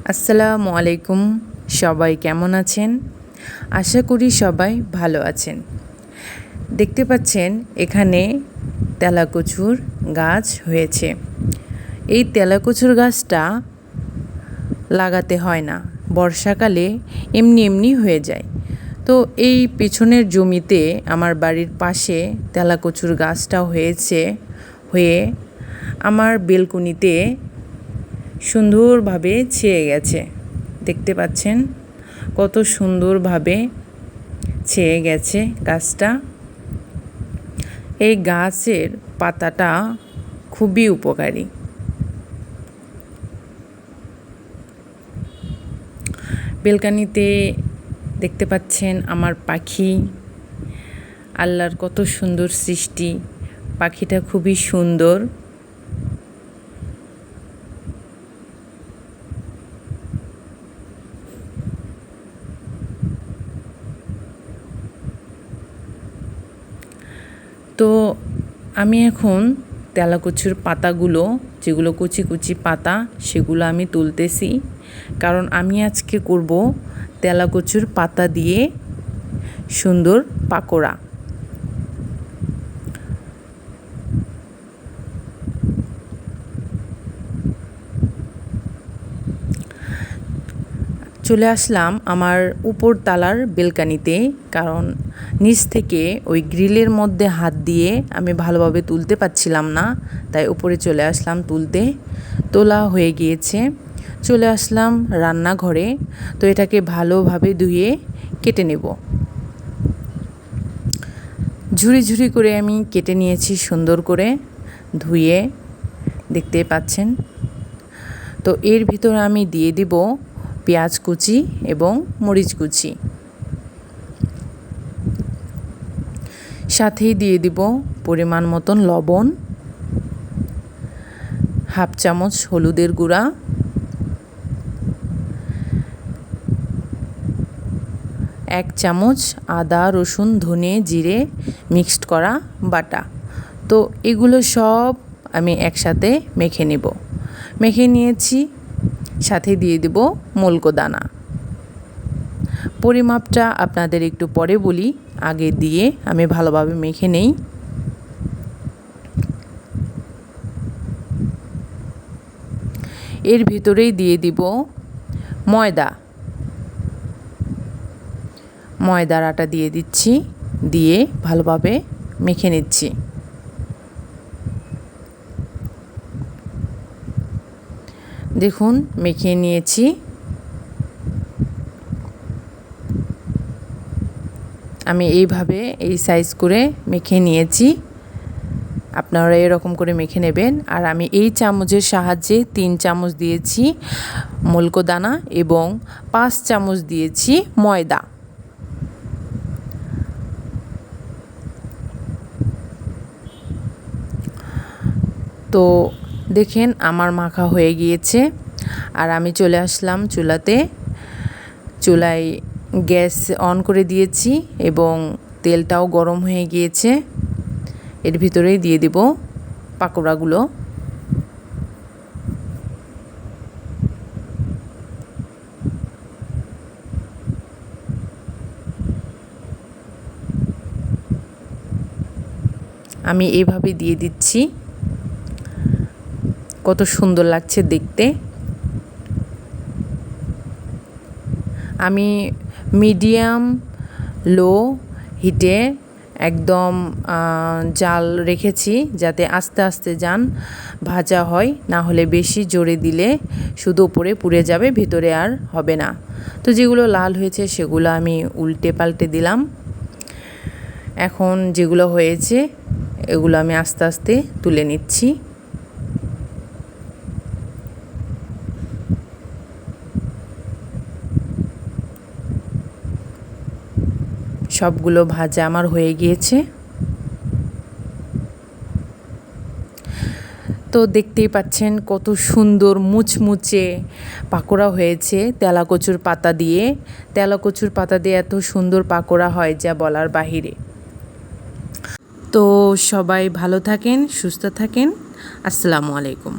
আসসালামু আলাইকুম। সবাই কেমন আছেন? আশা করি সবাই ভালো আছেন। দেখতে পাচ্ছেন, এখানে তেলাকচুর গাছ হয়েছে। এই তেলাকচুর গাছটা লাগাতে হয় না। বর্ষাকালে এমনি এমনি হয়ে যায়। তো এই পেছনের জমিতে আমার বাড়ির পাশে তেলাকচুর গাছটা হয়েছে, হয়ে আমার বেলকুনিতে সুন্দরভাবে ছেয়ে গেছে। দেখতে পাচ্ছেন? কত সুন্দরভাবে ছেয়ে গেছে গাছটা। এই গাছের পাতাটা খুবই উপকারী। বেলকানিতে দেখতে পাচ্ছেন আমার পাখি। আল্লাহর কত সুন্দর সৃষ্টি। পাখিটা খুবই সুন্দর। তো আমি এখন তেলাকুচুর পাতাগুলো, যেগুলো কুচি কুচি পাতা, সেগুলো আমি তুলতেছি। কারণ আমি আজকে করব তেলাকুচুর পাতা দিয়ে সুন্দর পাকোড়া। চলে আসলাম আমার উপর তালার বেলকানিতে, কারণ নিচ থেকে ওই গ্রিলের মধ্যে হাত দিয়ে আমি ভালোভাবে তুলতে পারছিলাম না, তাই উপরে চলে আসলাম তুলতে। তোলা হয়ে গিয়েছে। চলে আসলাম রান্নাঘরে। তো এটাকে ভালোভাবে ধুয়ে কেটে নেব। ঝুড়ি ঝুড়ি করে আমি কেটে নিয়েছি সুন্দর করে ধুয়ে। দেখতে পাচ্ছেন? তো এর ভিতর আমি দিয়ে দিব পেঁয়াজ কুচি এবং মরিচ কুচি। সাথেই দিয়ে দিব পরিমাণ মতন লবণ, হাফ চামচ হলুদের গুঁড়া, এক চামচ আদা, রসুন, ধনে জিরে মিক্সড করা বাটা। তো এগুলো সব আমি একসাথে মেখে নেব। মেখে নিয়েছি সাথে দিয়ে দেব মলকো দানা। পরিমাপটা আপনাদের একটু পরে বলি, আগে দিয়ে আমি ভালোভাবে মেখে নেই। এর ভিতরেই দিয়ে দিব ময়দা। ময়দার আটা দিয়ে দিচ্ছি, দিয়ে ভালোভাবে মেখে নিচ্ছি। দেখুন, মেখে নিয়েছি। আমি এইভাবে এই সাইজ করে মেখে নিয়েছি। আপনারা এরকম করে মেখে নেবেন। আর আমি এই চামচের সাহায্যে তিন চামচ দিয়েছি দানা এবং পাঁচ চামচ দিয়েছি ময়দা। তো দেখেন আমার মাখা হয়ে গিয়েছে। আর আমি চলে আসলাম চুলাতে। চুলায় গ্যাস অন করে দিয়েছি এবং তেলটাও গরম হয়ে গিয়েছে। এর ভিতরেই দিয়ে দিব পাকোড়াগুলো। আমি এইভাবে দিয়ে দিচ্ছি। কত সুন্দর লাগছে দেখতে। আমি মিডিয়াম লো হিটে একদম জাল রেখেছি যাতে আস্তে আস্তে যান ভাজা হয়, না হলে বেশি জোরে দিলে শুধু উপরে পুড়ে যাবে, ভেতরে আর হবে না। তো যেগুলো লাল হয়েছে সেগুলো আমি উল্টে পাল্টে দিলাম। এখন যেগুলো হয়েছে, এগুলো আমি আস্তে আস্তে তুলে নিচ্ছি। সবগুলো ভাজা আমার হয়ে গিয়েছে। তো দেখতেই পাচ্ছেন কত সুন্দর মুচমুচে পাকোড়া হয়েছে তেলাকচুর পাতা দিয়ে। তেলাকচুর পাতা দিয়ে এত সুন্দর পাকোড়া হয় যা বলার বাহিরে। তো সবাই ভালো থাকেন, সুস্থ থাকেন। আসসালামু আলাইকুম।